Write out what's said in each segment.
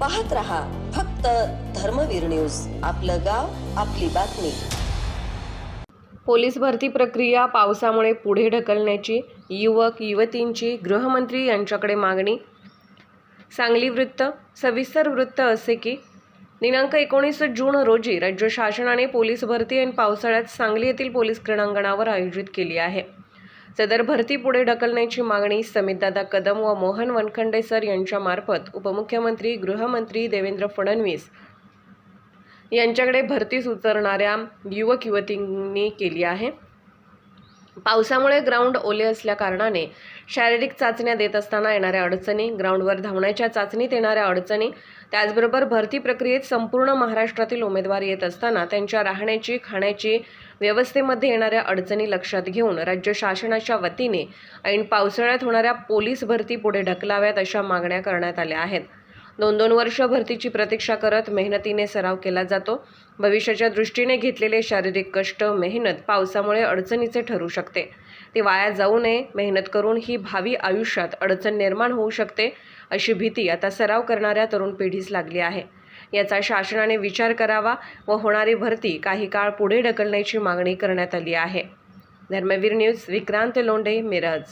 पाहत रहा फक्त धर्मवीर न्यूज. आपलं गाव आपली बातमी. पोलीस भरती प्रक्रिया पावसामुळे पुढे ढकलण्याची युवक युवतींची गृहमंत्री यांच्याकडे मागणी. सांगली वृत्त सविस्तर वृत्त असे की दिनांक एकोणीस जून रोजी राज्य शासनाने पोलीस भरती आणि पावसाळ्यात सांगली येथील पोलीस क्रीडांगणावर आयोजित केली आहे. सदर भरती पुढे ढकलण्याची मागणी समितदादा कदम व मोहन वनखंडे सर यांच्यामार्फत उपमुख्यमंत्री गृहमंत्री देवेंद्र फडणवीस यांच्याकडे भरतीस उतरणाऱ्या युवक युवतींनी केली आहे. पावसामुळे ग्राउंड ओले असल्या कारणाने शारीरिक चाचण्या देत असताना येणाऱ्या अडचणी ग्राउंडवर धावण्याच्या चाचणीत येणाऱ्या अडचणी त्याचबरोबर भरती प्रक्रियेत संपूर्ण महाराष्ट्रातील उमेदवार येत असताना त्यांच्या राहण्याची खाण्याची व्यवस्थेमध्ये येणाऱ्या अडचणी लक्षात घेऊन राज्य शासनाच्या वतीने ऐन पावसाळ्यात होणाऱ्या पोलीस भरती पुढे ढकलाव्यात अशा मागण्या करण्यात आल्या आहेत. दोन दोन वर्ष भरतीची प्रतीक्षा करत मेहनतीने सराव केला जातो. भविष्याच्या दृष्टीने घेतलेले शारीरिक कष्ट मेहनत पावसामुळे अडचणीचे ठरू शकते. ते वाया जाऊ नये. मेहनत करून ही भावी आयुष्यात अडचण निर्माण होऊ शकते अशी भीती आता सराव करणाऱ्या तरुण पिढीस लागली आहे. याचा शासनाने विचार करावा व होणारी भरती काही काळ पुढे ढकलण्याची मागणी करण्यात आली आहे. धर्मवीर न्यूज विक्रांत लोंढे मिरज.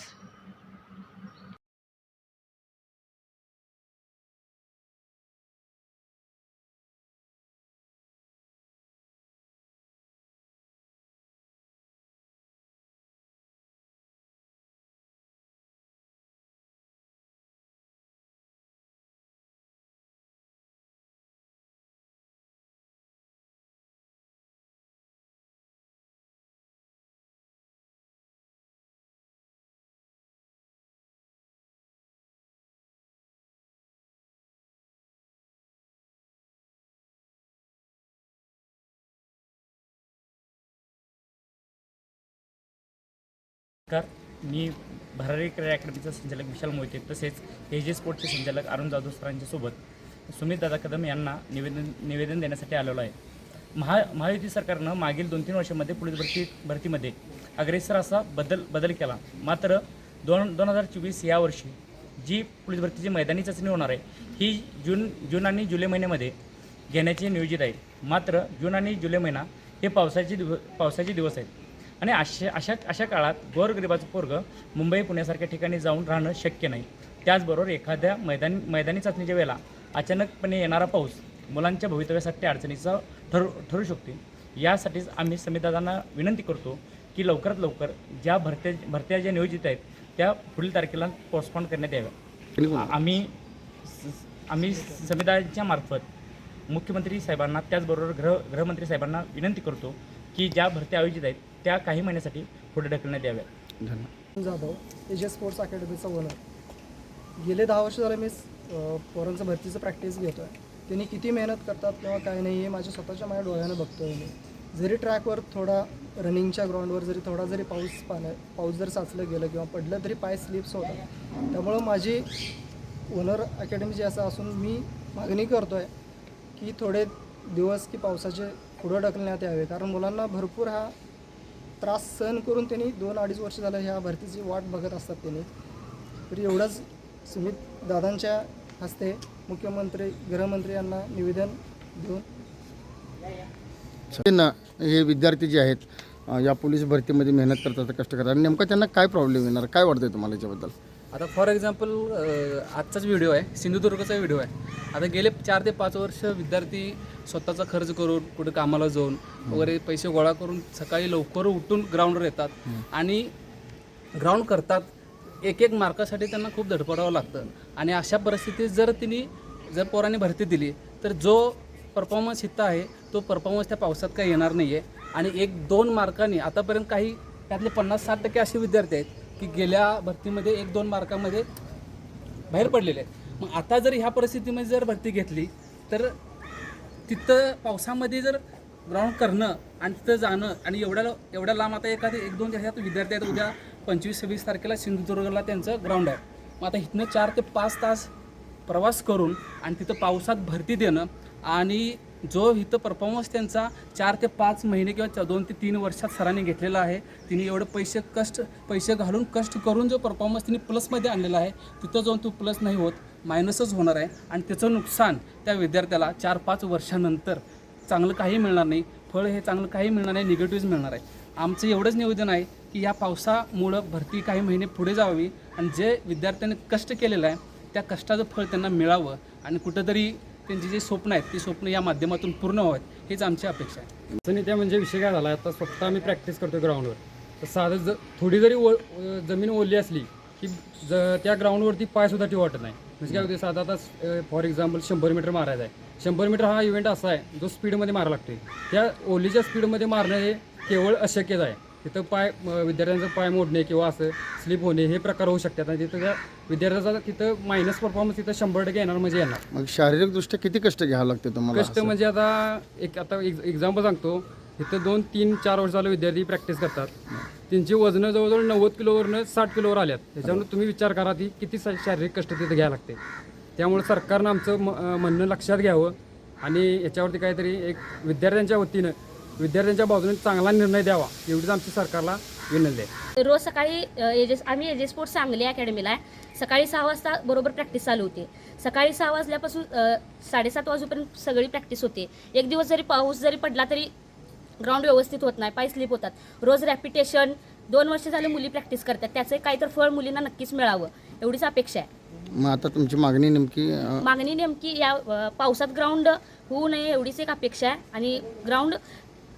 नमस्कार मी भरारी क्रीडा अकॅडमीचा संचालक विशाल मोहिते तसेच ए जे स्पोर्टचे संचालक अरुण जाधव सरांच्या सोबत सुमित दादा कदम यांना निवेदन निवेदन देण्यासाठी आलेलो आहे. महा महायुती सरकारनं मागील दोन तीन वर्षामध्ये पोलीस भरती भरतीमध्ये अग्रेसर असा बदल बदल केला. मात्र दोन दोन हजार चोवीस या वर्षी जी पोलीस भरतीची मैदानी चाचणी होणार आहे ही जून जून आणि जुलै महिन्यामध्ये घेण्याचे नियोजित आहे. मात्र जून आणि जुलै महिना हे पावसाचे दिव पावसाचे दिवस आहेत. आणि अशा अशा अशा काळात गोरगरिबाचं पोरगं मुंबई पुण्यासारख्या ठिकाणी जाऊन राहणं शक्य नाही. त्याचबरोबर एखाद्या मैदानी मैदानी चाचणीच्या वेळेला अचानकपणे येणारा पाऊस मुलांच्या भवितव्यासाठी अडचणीचा ठरू ठरू शकते. यासाठीच आम्ही समितदादांना विनंती करतो की लवकरात लवकर ज्या भरत्या भरत्या ज्या नियोजित आहेत त्या पुढील तारखेला पोस्टपोन करण्यात याव्या. आम्ही स- आम्ही संविधानाच्या मार्फत मुख्यमंत्री साहेबांना त्याचबरोबर गृह गृहमंत्री साहेबांना विनंती करतो की ज्या भरत्या आयोजित आहेत त्या काही महिन्यासाठी पुढे ढकलण्यात याव्या जाधव एजे स्पोर्ट्स अकॅडमीचा ओनर गेले दहा वर्ष झाले मी पोरांचं भरतीचं प्रॅक्टिस घेतो आहे त्यांनी किती मेहनत करतात किंवा काय नाही हे माझ्या स्वतःच्या माझ्या डोळ्यानं बघतो आहे मी. जरी ट्रॅकवर थोडा रनिंगच्या ग्राउंडवर जरी थोडा जरी पाऊस पाण्या पाऊस जर साचलं गेलं किंवा पडलं तरी पाय स्लिप्स होतात. त्यामुळं माझी ओनर अकॅडमी जी असं असून मी मागणी करतो आहे की थोडे दिवस की पावसाचे पुढं ढकलण्यात यावे. कारण मुलांना भरपूर हा त्रास सहन करून त्यांनी दोन अडीच वर्ष झालं ह्या भरतीची वाट बघत असतात त्यांनी. तर एवढंच सुमित दादांच्या हस्ते मुख्यमंत्री गृहमंत्री यांना निवेदन देऊन हे विद्यार्थी जे आहेत या पोलीस भरतीमध्ये मेहनत करतात कष्ट करतात. आणि नेमका त्यांना काय प्रॉब्लेम येणार? काय वाटतंय तुम्हाला याच्याबद्दल? आता फॉर एक्झाम्पल आजचाच व्हिडिओ आहे. सिंधुदुर्गचा व्हिडिओ आहे. आता गेले चार ते पाच वर्ष विद्यार्थी स्वतःचा खर्च करून कुठे कामाला जाऊन वगैरे पैसे गोळा करून सकाळी लवकर उठून ग्राउंडवर येतात. आणि ग्राउंड करतात एक एक मार्कासाठी त्यांना खूप धडपडावं लागतं. आणि अशा परिस्थितीत जर तिने जर पोरांनी भरती दिली तर जो परफॉर्मन्स इथं आहे तो परफॉर्मन्स त्या पावसात काही येणार नाही आहे आणि एक दोन मार्कांनी आतापर्यंत काही त्यातले पन्नास साठ टक्के असे विद्यार्थी आहेत की गेल्या भरतीमध्ये एक दोन मार्कामध्ये बाहेर पडलेले आहेत. मग आता जर ह्या परिस्थितीमध्ये जर भरती घेतली तर तिथं पावसामध्ये जर ग्राउंड करणं आणि तिथं जाणं आणि एवढ्या एवढ्या लांब आता एखादी एक दोन दिवसात विद्यार्थी आहेत उद्या पंचवीस सव्वीस तारखेला सिंधुदुर्गला त्यांचं ग्राउंड आहे. मग आता इथनं चार ते पाच तास प्रवास करून आणि तिथं पावसात भरती देणं आणि जो इथं परफॉर्मन्स त्यांचा चार ते पाच महिने किंवा दोन ते तीन वर्षात सरांनी घेतलेला आहे तिने एवढं पैसे कष्ट पैसे घालून कष्ट करून जो परफॉर्मन्स तिने प्लसमध्ये आणलेला आहे तिथं जाऊन तो प्लस नाही होत. मायनसच होणार आहे आणि त्याचं नुकसान त्या विद्यार्थ्याला चार पाच वर्षानंतर चांगलं काही मिळणार नाही. फळ हे चांगलं काही मिळणार नाही निगेटिव्ह मिळणार आहे. आमचं एवढंच निवेदन आहे की या पावसामुळं भरती काही महिने पुढे जावी आणि जे विद्यार्थ्यांनी कष्ट केलेलं आहे त्या कष्टाचं फळ त्यांना मिळावं आणि कुठंतरी त्यांची जी स्वप्न आहेत ती स्वप्न या माध्यमातून पूर्ण व्हावेत हीच आमची अपेक्षा आहे. अडचणी त्या म्हणजे विषय काय झाला आता स्वतः आम्ही प्रॅक्टिस करतो ग्राउंडवर तर साधं ज थोडी जरी ओ जमीन ओली असली की ज त्या ग्राउंडवरती पायसुद्धा ठेवू वाटत नाही. म्हणजे काय होते साधा आता फॉर एक्झाम्पल शंभर मीटर मारायचा आहे. शंभर मीटर हा इव्हेंट असा आहे जो स्पीडमध्ये मारायला लागतोय. त्या ओलीच्या स्पीडमध्ये मारणं हे केवळ अशक्यच आहे. तिथं पाय विद्यार्थ्यांचं पाय मोडणे किंवा असं स्लिप होणे हे प्रकार होऊ शकतात आणि तिथं त्या विद्यार्थ्याचा तिथं मायनस परफॉर्मन्स तिथं शंभर टक्के येणार म्हणजे येणार. मग शारीरिकदृष्ट्या किती कष्ट घ्यावं लागते तुम्हाला कष्ट म्हणजे आता एक आता एक्झाम्पल सांगतो. इथं दोन तीन चार वर्ष झालं विद्यार्थी प्रॅक्टिस करतात. त्यांची वजनं जवळजवळ नव्वद किलोवरनं साठ किलोवर आल्यात. त्याच्यामुळे तुम्ही विचार करा ती किती सा- शारीरिक कष्ट तिथं घ्यायला लागते. त्यामुळे सरकारनं आमचं म- अं म्हणणं लक्षात घ्यावं. आणि याच्यावरती काहीतरी एक विद्यार्थ्यांच्या वतीनं विद्यार्थ्यांच्या बाजूने चांगला निर्णय द्यावा एवढीच आमची सरकारला विनंती आहे. रोज सकाळी अ, एजेस आम्ही एजे स्पोर्ट्स सांगली अकॅडमीला आहे. सकाळी सहा वाजता बरोबर प्रॅक्टिस चालू होते. सकाळी सहा वाजल्यापासून अ, साडेसात वाजेपर्यंत सगळी प्रॅक्टिस होते. एक दिवस जरी पाऊस जरी पडला तरी ग्राउंड व्यवस्थित होत नाही पाय स्लिप होतात. रोज रॅपिटेशन दोन वर्ष झाले मुली प्रॅक्टिस करतात. त्याचं काही तर फळ मुलींना नक्कीच मिळावं. एवढीच अपेक्षा आहे. मग आता तुमची मागणी नेमकी अं, मागणी नेमकी या अ, पावसात ग्राउंड होऊ नये एवढीच एक अपेक्षा आहे. आणि ग्राउंड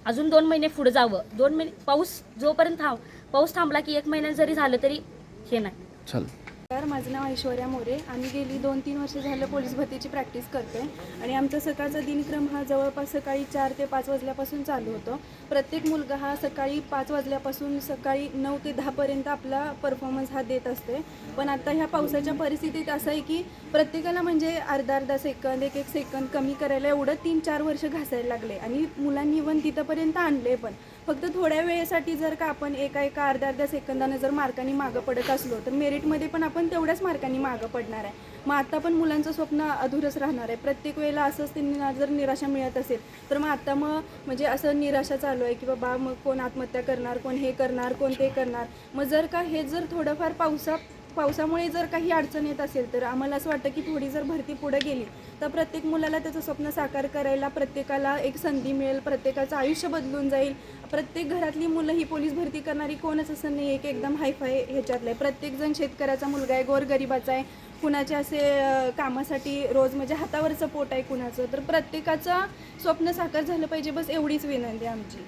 अजून दोन महिने पुढे जावं. दोन महिने पाऊस जोपर्यंत थांब पाऊस थांबला की एक महिन्यात जरी झालं तरी हे नाही. चल. तर माझं नाव ऐश्वर्या मोरे. आम्ही गेली दोन तीन वर्ष झालं पोलीस भरतीची प्रॅक्टिस करते आणि आमचा सकाळचा दिनक्रम हा जवळपास सकाळी चार ते पाच वाजल्यापासून चालू होतो. प्रत्येक मुलगा हा सकाळी पाच वाजल्यापासून सकाळी नऊ ते दहापर्यंत आपला परफॉर्मन्स हा देत असते पण आता ह्या पावसाच्या परिस्थितीत असं आहे की प्रत्येकाला म्हणजे अर्धा अर्धा सेकंद एक एक सेकंद कमी करायला एवढं तीन चार वर्ष घासायला लागले आणि मुलांनी इव्हन तिथंपर्यंत आणले पण. फक्त थोड्या वेळेसाठी जर का आपण एका एका अर्ध्या अर्ध्या सेकंदानं जर मार्कांनी मागं पडत असलो तर मेरिटमध्ये पण आपण तेवढ्याच मार्कांनी मागं पडणार आहे. मग आता पण मुलांचं स्वप्न अधुरच राहणार आहे. प्रत्येक वेळेला असंच त्यांना जर निराशा मिळत असेल तर मग आता मग म्हणजे असं निराशा चालू आहे की बाबा मग कोण आत्महत्या करणार कोण हे करणार कोण ते करणार. मग जर का हे जर थोडंफार पावसा पावसामुळे जर काही अडचण येत असेल तर आम्हाला असं वाटतं की थोडी जर भरती पुढे गेली तर प्रत्येक मुलाला त्याचं स्वप्न साकार करायला प्रत्येकाला एक संधी मिळेल प्रत्येकाचं आयुष्य बदलून जाईल. प्रत्येक घरातली मुलं ही पोलीस भरती करणारी कोणच असं नाही आहे की एकदम हायफाय ह्याच्यातलं. आहे प्रत्येकजण शेतकऱ्याचा मुलगा आहे गोरगरिबाचा आहे. कुणाच्या असे कामासाठी रोज म्हणजे हातावरचं पोट आहे कुणाचं तर प्रत्येकाचं स्वप्न साकार झालं पाहिजे बस एवढीच विनंती आमची.